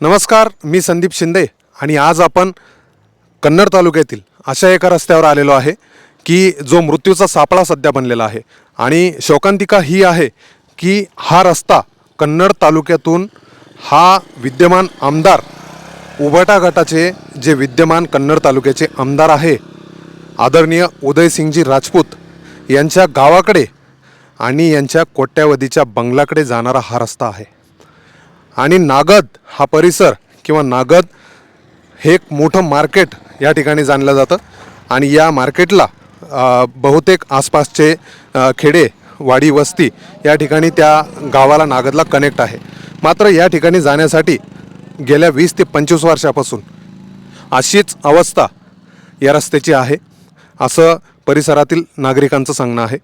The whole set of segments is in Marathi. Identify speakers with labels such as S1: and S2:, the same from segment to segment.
S1: नमस्कार मी संदीप शिंदे आणि आज आपण कन्नड तालुक्यातील अशा एका रस्त्यावर आलेलो आहे की जो मृत्यूचा सापळा सध्या बनलेला आहे. आणि शोकांतिका ही आहे की हा रस्ता कन्नड तालुक्यातून हा विद्यमान आमदार उबाटा गटाचे जे विद्यमान कन्नड तालुक्याचे आमदार आहे आदरणीय उदयसिंगजी राजपूत यांच्या गावाकडे आणि यांच्या कोट्यावधीच्या बंगलाकडे जाणारा हा रस्ता आहे. आणि नागद हा परिसर किंवा नागद हे एक मोठं मार्केट या ठिकाणी जाणलं जातं. आणि या मार्केटला बहुतेक आसपासचे खेडे वाडी वस्ती या ठिकाणी त्या गावाला नागदला कनेक्ट आहे. मात्र या ठिकाणी जाण्यासाठी गेल्या वीस ते पंचवीस वर्षापासून अशीच अवस्था या रस्त्याची आहे. असं परिसरातील नागरिकांचं सांगणं आहे.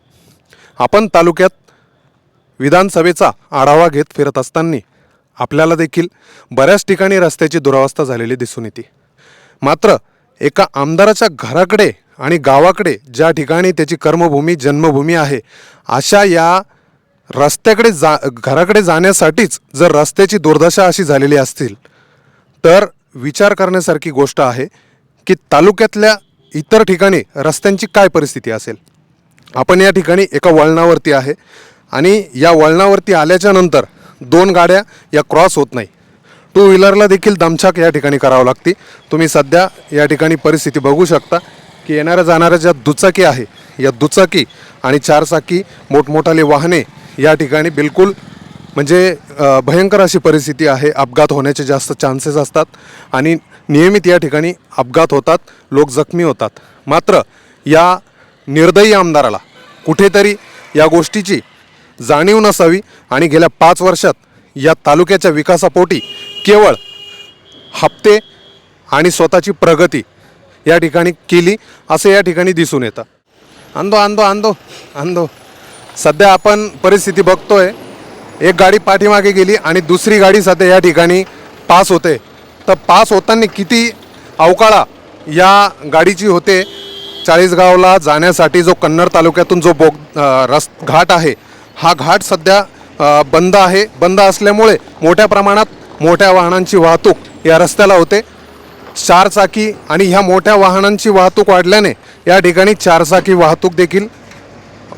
S1: आपण तालुक्यात विधानसभेचा आढावा घेत फिरत असताना आपल्याला देखील बऱ्याच ठिकाणी रस्त्याची दुरावस्था झालेली दिसून येते. मात्र एका आमदाराच्या घराकडे आणि गावाकडे ज्या ठिकाणी त्याची कर्मभूमी जन्मभूमी आहे अशा या रस्त्याकडे जा घराकडे जाण्यासाठीच जर रस्त्याची दुर्दशा अशी झालेली असतील तर विचार करण्यासारखी गोष्ट आहे की तालुक्यातल्या इतर ठिकाणी रस्त्यांची काय परिस्थिती असेल? आपण या ठिकाणी एका वळणावरती आहे आणि या वळणावरती आल्याच्यानंतर दोन गाड्या या क्रॉस होत नाही. टू व्हीलरला देखील दमछाक या ठिकाणी करावं लागते. तुम्ही सध्या या ठिकाणी परिस्थिती बघू शकता की येणाऱ्या जाणाऱ्या ज्या दुचाकी आहे या दुचाकी आणि चारचाकी मोठमोठाले वाहने या ठिकाणी बिलकुल म्हणजे भयंकर अशी परिस्थिती आहे अपघात होण्याचे जास्त चान्सेस असतात आणि नियमित या ठिकाणी अपघात होतात लोक जखमी होतात. मात्र या निर्दयी आमदाराला कुठेतरी या गोष्टीची जाणीव नसावी आणि गेल्या पाच वर्षात या तालुक्याच्या विकासापोटी केवळ हप्ते आणि स्वतःची प्रगती या ठिकाणी केली असं या ठिकाणी दिसून येतं. आंदो आंदो आंदो आंदो. सध्या आपण परिस्थिती बघतोय. एक गाडी पाठीमागे गेली आणि दुसरी गाडी सध्या या ठिकाणी पास होते. तर पास होताना किती अवकाळा या गाडीची होते? चाळीसगावला जाण्यासाठी जो कन्नड तालुक्यातून जो बोग अ, रस घाट आहे हा घाट सध्या बंद आहे. बंद असल्यामुळे मोठ्या प्रमाणात मोठ्या वाहनांची वाहतूक या रस्त्याला होते. चारचाकी आणि ह्या मोठ्या वाहनांची वाहतूक वाढल्याने या ठिकाणी चारचाकी वाहतूक देखील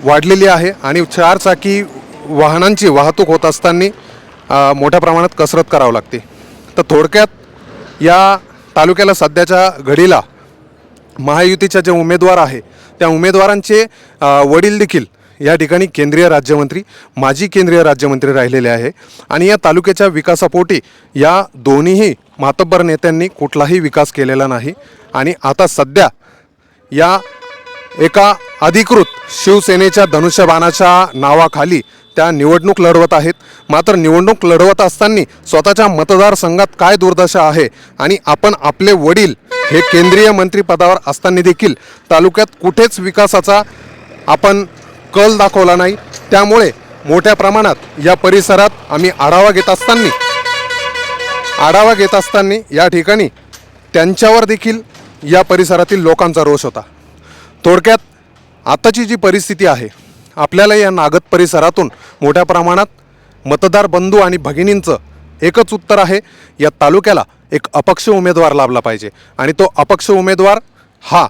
S1: वाढलेली आहे आणि चारचाकी वाहनांची वाहतूक होत असताना मोठ्या प्रमाणात कसरत करावं लागते. तर थोडक्यात या तालुक्याला सध्याच्या घडीला महायुतीच्या जे उमेदवार आहे त्या उमेदवारांचे वडील देखील या ठिकाणी केंद्रीय राज्यमंत्री माजी केंद्रीय राज्यमंत्री राहिलेले आहे. आणि या तालुक्याच्या विकासापोटी या दोन्हीही मातब्बर नेत्यांनी कुठलाही विकास केलेला नाही. आणि आता सध्या या एका अधिकृत शिवसेनेच्या धनुष्यबाणाच्या नावाखाली त्या निवडणूक लढवत आहेत. मात्र निवडणूक लढवत असताना स्वतःच्या मतदारसंघात काय दुर्दशा आहे आणि आपण आपले वडील हे केंद्रीय मंत्रिपदावर असताना देखील तालुक्यात कुठेच विकासाचा आपण कल दाखवला नाही. त्यामुळे मोठ्या प्रमाणात या परिसरात आम्ही आढावा घेत असताना आढावा घेत असताना या ठिकाणी त्यांच्यावर देखील या परिसरातील लोकांचा रोष होता. थोडक्यात आताची जी परिस्थिती आहे आपल्याला या नागद परिसरातून मोठ्या प्रमाणात मतदार बंधू आणि भगिनींचं एकच उत्तर आहे या तालुक्याला एक अपक्ष उमेदवार लाभला पाहिजे. आणि तो अपक्ष उमेदवार हा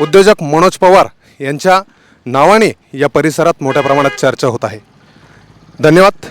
S1: उद्योजक मनोज पवार यांच्या नावाने या परिसरात मोठ्या प्रमाणात चर्चा होत आहे. धन्यवाद.